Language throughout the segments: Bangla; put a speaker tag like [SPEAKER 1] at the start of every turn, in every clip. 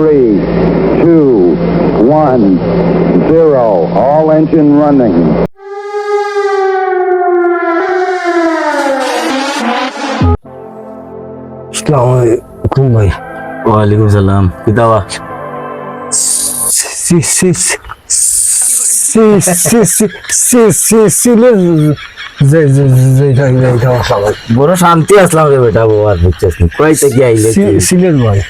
[SPEAKER 1] Three, two, one, zero. All engine running.
[SPEAKER 2] আসসালামাইকুম ভাই
[SPEAKER 3] ওয়ালাইকুম সালাম
[SPEAKER 2] কি দাওয়া
[SPEAKER 3] বড় শান্তি আসলাম রে বেটা বাবার বুঝছিস কয়টা কি আইলে
[SPEAKER 2] সিলেট ভাই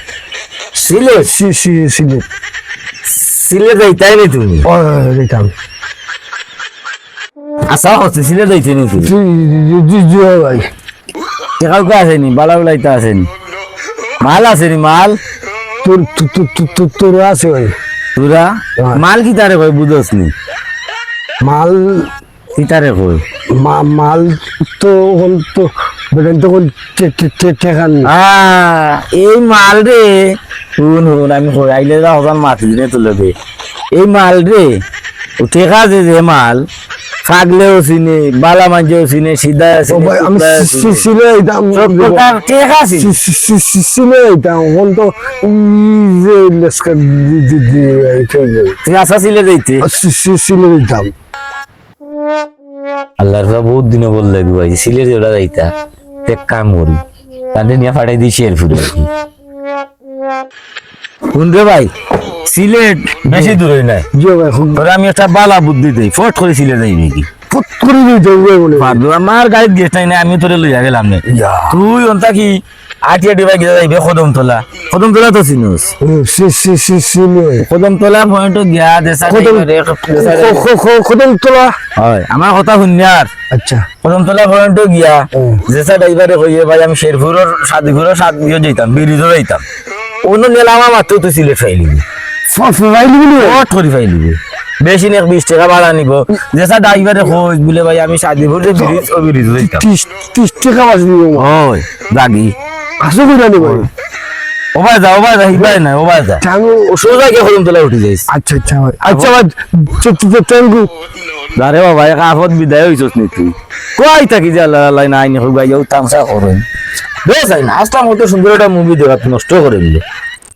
[SPEAKER 3] সিলেট
[SPEAKER 2] সি সি সিলেট
[SPEAKER 3] সিলেট যাইতাই নি তুমি।
[SPEAKER 2] ও দেখতাম
[SPEAKER 3] আসা হচ্ছে সিলেট যাইতে নি তুমি।
[SPEAKER 2] জি জি ভাই।
[SPEAKER 3] টেকাও কে আসেনি বালা বুলাইতে আসেনি মাল আসেনি মাল?
[SPEAKER 2] তোর তোর আছে ভাই।
[SPEAKER 3] তুরা। মাল কি তারে কই বুঝস নি?
[SPEAKER 2] মাল
[SPEAKER 3] কি তারে কই
[SPEAKER 2] মাল তো হল তো বেটান তো ঠেকান
[SPEAKER 3] এই মাল রে শুন শুন আমি হরাইলে হজান দিনে তুলে দে। এই মাল রে ঠেকা যে মাল বালা
[SPEAKER 2] সিলে হল তো যে
[SPEAKER 3] যাইতে
[SPEAKER 2] সিলে যাইতাম
[SPEAKER 3] আল্লাহর বহুত দিনে বললে দুবাই সিলেট ওরা যাইতা। তে কাম করি তাদের নিয়ে দিই ভাই? সিলেট বেশি দূরে নাই।
[SPEAKER 2] জিও ভাই
[SPEAKER 3] তোরে আমি একটা বালা বুদ্ধি দেই ফট করে সিলেট যাই নাকি?
[SPEAKER 2] ফট করে যাই বলে।
[SPEAKER 3] আমার গাড়ি গেছ নাই আমি তোরে লইয়া গেলাম না। তুই অন্তা কি আটিয়া ডিবাই গিয়ে যাইবে কদমতলা। কদমতলা তো চিনুস। কদমতলা পয়েন্ট গিয়া দেশা
[SPEAKER 2] কদমতলা?
[SPEAKER 3] হয় আমার কথা শুনিয়ার
[SPEAKER 2] আচ্ছা।
[SPEAKER 3] কদমতলা পয়েন্ট গিয়া জেসা ড্রাইভারে কইয়ে ভাই আমি শেরপুরের সাতগুড়ো সাত দিয়ে যাইতাম বিরিজও যাইতাম। অন্য নেলামা মাত্র তুই সিলেট
[SPEAKER 2] ফাইলি
[SPEAKER 3] ফাইলি বেশি নেক বিশ টাকা ভাড়া নিব। যেসা ড্রাইভারে খোঁজ বলে ভাই আমি সাদিপুর ব্রিজ ও ব্রিজ যাইতাম।
[SPEAKER 2] ত্রিশ টাকা বাঁচবি
[SPEAKER 3] হয় দাগি
[SPEAKER 2] আসো করে ভাই
[SPEAKER 3] ওবাই যা ওবাই যা হিবাই না ওবাই যা।
[SPEAKER 2] আমি
[SPEAKER 3] সোজা গিয়ে প্রথম তোলা উঠে যাইস।
[SPEAKER 2] আচ্ছা আচ্ছা ভাই। আচ্ছা ভাই থ্যাংক ইউ
[SPEAKER 3] দারে বাবা এক আফত বিদায় হইছস নি তুই। কই থাকি যে আল্লাহ আল্লাহ নাই নি হই যাও তামসা করেন। বেশ আই না আজটা মতো সুন্দর একটা মুভি দেখা নষ্ট করে দিলে।